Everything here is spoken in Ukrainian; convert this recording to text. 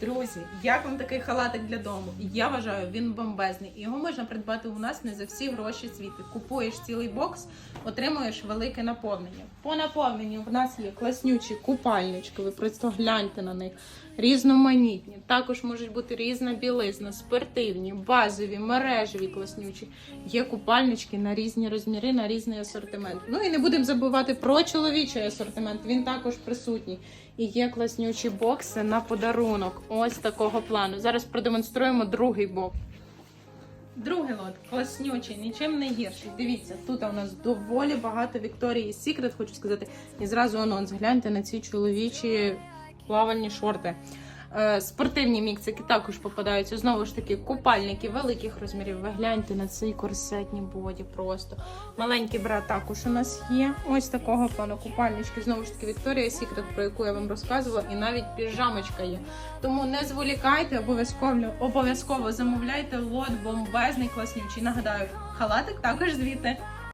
Друзі, як вам такий халатик для дому? Я вважаю, він бомбезний. Його можна придбати у нас не за всі гроші світу. Купуєш цілий бокс, отримуєш велике наповнення. По наповненню в нас є класнючі купальнички. Ви просто гляньте на них. Різноманітні. Також можуть бути різна білизна, спортивні, базові, мережеві класнючі. Є купальнички на різні розміри, на різний асортимент. Ну і не будемо забувати про чоловічий асортимент. Він також присутній. І є класнючі бокси на подарунок. Ось такого плану. Зараз продемонструємо другий бок. Другий лот класнючий, нічим не гірший. Дивіться, тут у нас доволі багато Вікторії Сікрет, хочу сказати. І зразу анонс. Гляньте на ці чоловічі плавальні шорти. Е, Спортивні міксики також попадаються. Знову ж таки, купальники великих розмірів. Ви гляньте на цей корсетні боді просто. Маленький брат також у нас є. Ось такого плану купальнички. Знову ж таки, Вікторія Сікрет, про яку я вам розказувала, і навіть піжамочка є. Тому не зволікайте, обов'язково обов'язково замовляйте лот бомбезний класнючий. Нагадаю, халатик також звідти.